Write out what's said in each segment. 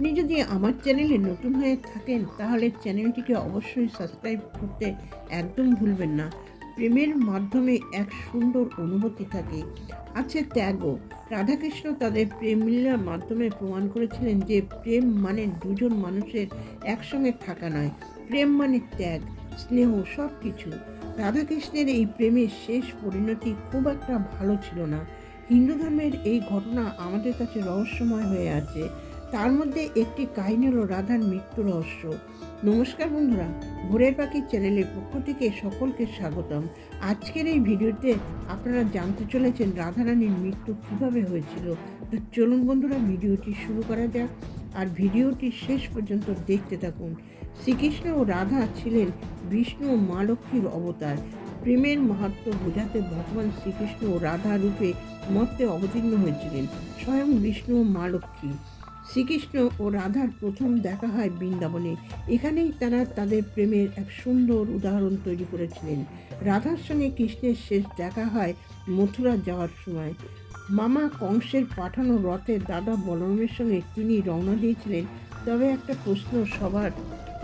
আপনি যদি আমার চ্যানেলে নতুন হয়ে থাকেন, তাহলে চ্যানেলটিকে অবশ্যই সাবস্ক্রাইব করতে একদম ভুলবেন না। প্রেমের মাধ্যমে এক সুন্দর অনুভূতি থাকে। আছে ত্যাগও। রাধাকৃষ্ণ তাদের প্রেম লীলার মাধ্যমে প্রমাণ করেছিলেন যে প্রেম মানে দুজন মানুষের একসঙ্গে থাকা নয়। প্রেম মানে ত্যাগ, স্নেহ সব কিছু রাধাকৃষ্ণের এই প্রেমের শেষ পরিণতি খুব একটা ভালো ছিল না। হিন্দু ধর্মের এই ঘটনা আমাদের কাছে রহস্যময় হয়ে আছে। তার মধ্যে একটি কাহিনী হলো রাধার মৃত্যু রহস্য। নমস্কার বন্ধুরা, ভোরের পাখি চ্যানেলের পক্ষ থেকে সকলকে স্বাগতম। আজকের এই ভিডিওতে আপনারা জানতে চলেছেন রাধারানীর মৃত্যু কীভাবে হয়েছিল। তো চলুন বন্ধুরা, ভিডিওটি শুরু করা যাক আর ভিডিওটি শেষ পর্যন্ত দেখতে থাকুন। শ্রীকৃষ্ণ ও রাধা ছিলেন বিষ্ণু ও মা লক্ষ্মীর অবতার। প্রেমের মাহাত্ম বোঝাতে ভগবান শ্রীকৃষ্ণ ও রাধা রূপে মর্তে অবতীর্ণ হয়েছিলেন, স্বয়ং বিষ্ণু ও মা লক্ষ্মী। শ্রীকৃষ্ণ ও রাধার প্রথম দেখা হয় বৃন্দাবনে। এখানেই তারা তাদের প্রেমের এক সুন্দর উদাহরণ তৈরি করেছিলেন। রাধার সঙ্গে কৃষ্ণের শেষ দেখা হয় মথুরা যাওয়ার সময়। মামা কংসের পাঠানো রথে দাদা বলরামের সঙ্গে তিনি রওনা দিয়েছিলেন। তবে একটা প্রশ্ন সবার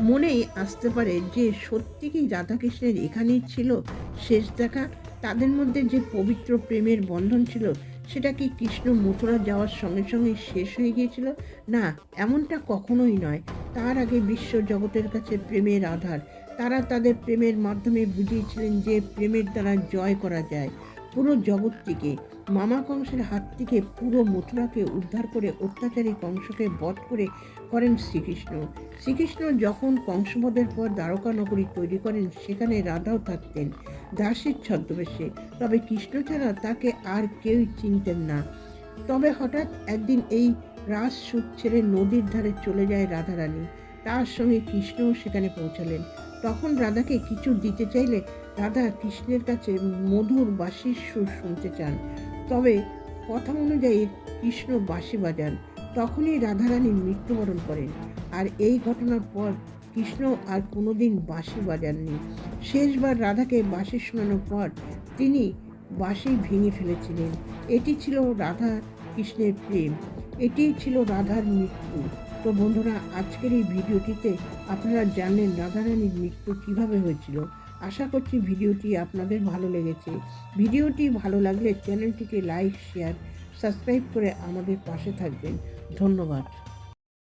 মনেই আসতে পারে যে, সত্যি কি রাধাকৃষ্ণের এখানেই ছিল শেষ দেখা? তাদের মধ্যে যে পবিত্র প্রেমের বন্ধন ছিল সেটা কি কৃষ্ণ মথুরা যাওয়ার সঙ্গে সঙ্গে শেষ হয়ে গিয়েছিল? না, এমনটা কখনোই নয়। তার আগে বিশ্ব জগতের কাছে প্রেমের আধার। তারা তাদের প্রেমের মাধ্যমে বুঝিয়েছিলেন যে প্রেমের দ্বারা জয় করা যায়। পুরো জগৎটিকে, মামা কংসের হাত থেকে পুরো মথুরাকে উদ্ধার করে অত্যাচারী কংসকে বধ করে করেন শ্রীকৃষ্ণ। শ্রীকৃষ্ণ যখন কংসবধের পর দ্বারকা নগরী তৈরি করেন, সেখানে রাধাও থাকতেন, দাসীর ছদ্মবেশে। তবে কৃষ্ণ ছাড়া তাকে আর কেউই চিনতেন না। তবে হঠাৎ একদিন এই রাস সুখ ছেড়ে নদীর ধারে চলে যায় রাধারানী। তার সঙ্গে কৃষ্ণও সেখানে পৌঁছালেন। তখন রাধাকে কিছু দিতে চাইলে রাধা কৃষ্ণের কাছে মধুর বাঁশির সুর শুনতে চান। তবে কথা অনুযায়ী কৃষ্ণ বাঁশি বাজান। তখনই রাধারানী মৃত্যুবরণ করেন। আর এই ঘটনার পর কৃষ্ণ আর কোনোদিন বাঁশি বাজাননি। শেষবার রাধাকে বাঁশি শোনানোর পর তিনি বাঁশি ভেঙে ফেলেছিলেন। এটি ছিল রাধা কৃষ্ণের প্রেম। এটি ছিল রাধার মৃত্যু। তো বন্ধুরা, আজকের এই ভিডিওটিতে আপনারা জানলেন রাধারানীর মৃত্যু কীভাবে হয়েছিল। আশা করছি ভিডিওটি আপনাদের ভালো লেগেছে। ভিডিওটি ভালো লাগলে চ্যানেলটিকে লাইক, শেয়ার, সাবস্ক্রাইব করে আমাদের পাশে থাকবেন। ধন্যবাদ।